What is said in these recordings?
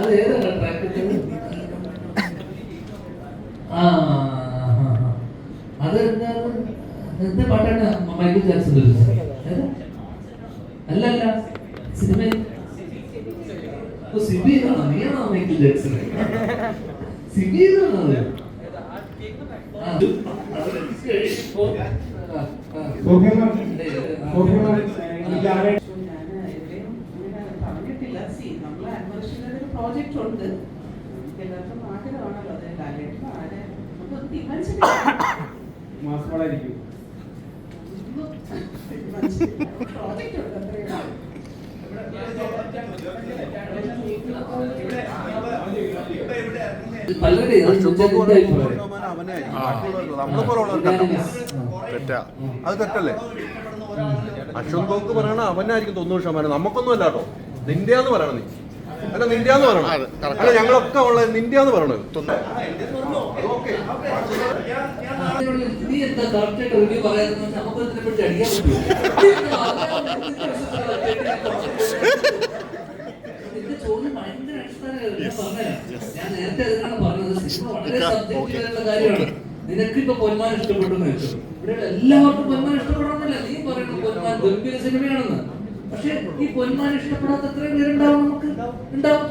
അത് ഏതാണ് ട്രാക്ക് ആ. അത് എന്താ പാട്ടാണ്? Michael Jackson? അല്ല അല്ല സിനിമ ഓ സിബി എന്നാണോ? നീയാണോ മൈക്കിൾ ജാക്സൺ? സിബി എന്നാണോ അത്? ആ, അത് കഴിയുമ്പോ ആ, ആ. സോഫിയമ്മ, ആ. സോഫിയമ്മ, എനിക്ക് ആരെ- ഞാൻ എവിടെയും ഇങ്ങനെ പറഞ്ഞിട്ടില്ല സി നമ്മൾ അന്വേഷിക്കുന്ന ഒരു പ്രോജക്റ്റ് ഉണ്ട്. നമുക്ക് എല്ലാവർക്കും ആഗ്രഹമാണല്ലോ അത് ലാലേട്ടൻ ആരെ നമുക്ക് തീരുമാനിച്ചിട്ടില്ല. മാസ്കോളായിരിക്കും. പ്രോജക്റ്റ് ഉണ്ട് അത്രയേ ഉള്ളൂ. പലരുടെ അത് അശോക് ഇതിന്റെ അഭിപ്രായം. തെറ്റാ. അത് തെറ്റല്ലേ? ഗോക്ക് പറയണ അവനായിരിക്കും തൊണ്ണൂറ് ശതമാനം. നമുക്കൊന്നും അല്ലാട്ടോ നിന്റെ നിന്റെയാന്ന് പറയണം നീ. അല്ല നിന്റെയാന്ന് പറയണം. അല്ല ഞങ്ങളൊക്കെ ഉള്ളത് പറയണത്? നിന്റെ ഭയങ്കര അടിസ്ഥാനമായിരുന്നു. ഞാൻ ഞാൻ നേരത്തെ അതിനാണ് പറഞ്ഞത് സിനിമ വളരെ subjective ആയിട്ടുള്ള കാര്യമാണ്. നിനക്ക് ഇപ്പൊ പൊന്മാൻ ഇഷ്ടപ്പെട്ടു ഇവിടെ എല്ലാവർക്കും പൊന്മാൻ ഇഷ്ടപ്പെടണമെന്നില്ല. നീ പൊന്മാൻ ഗംഭീര സിനിമയാണെന്ന്. പക്ഷെ ഈ പൊന്മാൻ ഇഷ്ടപ്പെടാത്ത അത്രയും പേരുണ്ടാവും നമുക്ക്? ഉണ്ടാവും.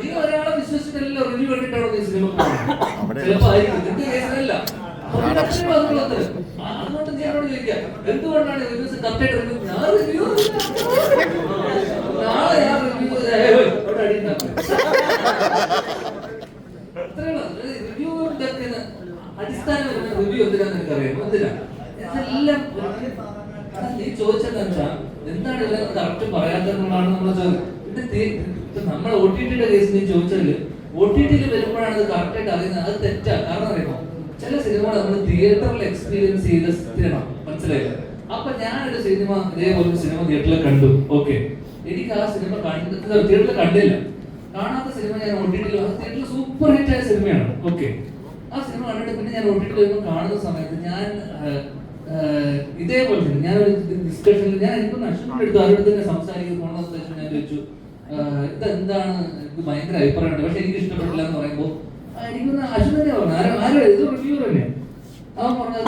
നീ ഒരാളെ വിശ്വസിച്ചിട്ടല്ല റിവ്യൂ കണ്ടിട്ടാണോ നീ സിനിമ കാണുന്നത്? ചിലപ്പോ ആയിരിക്കും. നിന്റെ കേസിലല്ല. അപ്പൊ പിന്നെ അത്രയും അതുള്ളത്. ആ, അതുകൊണ്ട് നീ എന്നോട് ചോദിക്കാം, എന്തുകൊണ്ടാണ് റിവ്യൂസ് കറക്റ്റായിട്ട് റിവ്യൂ ഞാൻ റിവ്യൂ നാളെ ഞാൻ റിവ്യൂ അവിടെ അടിയുണ്ടാക്കും റിവ്യൂ അടിസ്ഥാനപരമായ റിവ്യൂ എന്തിനാന്ന് എനിക്കറിയാം എന്തിനാ? ഇതെല്ലാം നീ ചോദിച്ചതെന്ന് വെച്ചാൽ എന്താണ് ഇവരെ കറക്റ്റ് പറയാത്തതെന്നുള്ളതാണ് നമ്മൾ ചോദ്യം. ഇത് തീ- ഇപ്പൊ നമ്മൾ ഒ ടി ടിയുടെ കേസ് നീ ചോദിച്ചാൽ ഒ ടി ടിയിൽ വരുമ്പോഴാണ് അത് കറക്റ്റായിട്ട് അറിയുന്നത്. അത് തെറ്റാ. കാരണം അറിയുമോ? ചില സിനിമകൾ നമ്മൾ തിയേറ്ററിൽ എക്സ്പീരിയൻസ് ചെയ്ത സ്ഥിരമാണ് മനസ്സിലായില്ല അപ്പൊ ഞാനൊരു സിനിമ ഇതേപോലെ സിനിമ തിയേറ്ററിൽ കണ്ടു. ഓക്കെ എനിക്ക് ആ സിനിമ കണ്ട് തിയേറ്ററിൽ കണ്ടില്ല. കാണാത്ത സിനിമ ഞാൻ ഒട്ടിട്ടില്ല തിയേറ്ററിൽ സൂപ്പർ ഹിറ്റ് ആയ സിനിമയാണ് ഓക്കെ ആ സിനിമ കണ്ടിട്ട് പിന്നെ ഞാൻ ഒട്ടിട്ട് വരുമ്പോൾ കാണുന്ന സമയത്ത് ഞാൻ ഇതേപോലെ തന്നെ ഞാൻ ഒരു ഡിസ്കഷനിൽ ഞാൻ എനിക്കൊന്ന് അശ്വിന്റെ എടുത്തു അവരുടെ തന്നെ സംസാരിക്കുന്ന. പോണ ഉദ്ദേശം ഞാൻ ചോദിച്ചു ഇത് ഇതെന്താണ്? ഇത് ഭയങ്കര അഭിപ്രായമുണ്ട് പക്ഷെ എനിക്ക് ഇഷ്ടപ്പെട്ടില്ല എന്ന് പറയുമ്പോൾ എനിക്കൊന്ന് അശ്വിൻ തന്നെ പറഞ്ഞു ആരോ ആരോ ഇത് റിവ്യൂ തന്നെ അവൻ പറഞ്ഞത്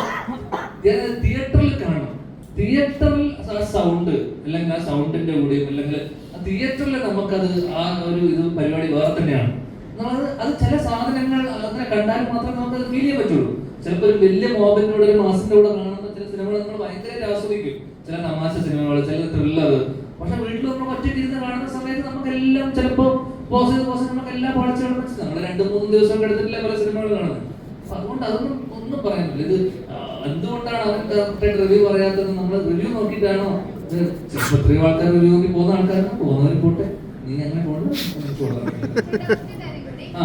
ഞാൻ തിയേറ്ററിൽ കാണണം തിയേറ്ററിൽ സൗണ്ട് അല്ലെങ്കിൽ ആ സൗണ്ടിന്റെ കൂടെയും അല്ലെങ്കിൽ തിയേറ്ററിൽ നമുക്കത് ആ ഒരു ഇത് പരിപാടി വേറെ തന്നെയാണ്. നമ്മളത് അത് ചില സാധനങ്ങൾ അങ്ങനെ കണ്ടാൽ മാത്രമേ നമുക്ക് അത് ഫീൽ ചെയ്യാൻ പറ്റുള്ളൂ. ചിലപ്പോൾ ഒരു വലിയ മോബിന്റെ കൂടെ ഒരു മാസിന്റെ കൂടെ കാണുന്ന ചില സിനിമകൾ നമ്മൾ ഭയങ്കരമായിട്ട് ആസ്വദിക്കും. ചില തമാശ സിനിമകൾ ചില ത്രില്ലർ പക്ഷെ വീട്ടിൽ നമ്മൾ ഒറ്റയ്ക്ക് ഇരുന്ന് കാണുന്ന സമയത്ത് നമുക്കെല്ലാം ചിലപ്പോൾ പോസിറ്റീവ് പോസിറ്റീവ് നമുക്ക് എല്ലാം പാളിച്ചുകളും നമ്മൾ രണ്ട് മൂന്ന് ദിവസം എടുത്തിട്ടില്ല പല സിനിമകൾ കാണുന്നത്. അതുകൊണ്ട് അതൊന്നും ഒന്നും പറയാനില്ല ഇത് എന്തുകൊണ്ടാണ് അവരുടെ കറക്റ്റായിട്ട് റിവ്യൂ പറയാത്തത്? നമ്മൾ റിവ്യൂ നോക്കിയിട്ടാണോ? ചിലപ്പോൾ എത്രയോ ആൾക്കാർ റിവ്യൂ നോക്കി പോകുന്ന ആൾക്കാരാണ്. പോകുന്നവർ പോട്ടെ. നീ അങ്ങനെ പോകണ്ട ആ.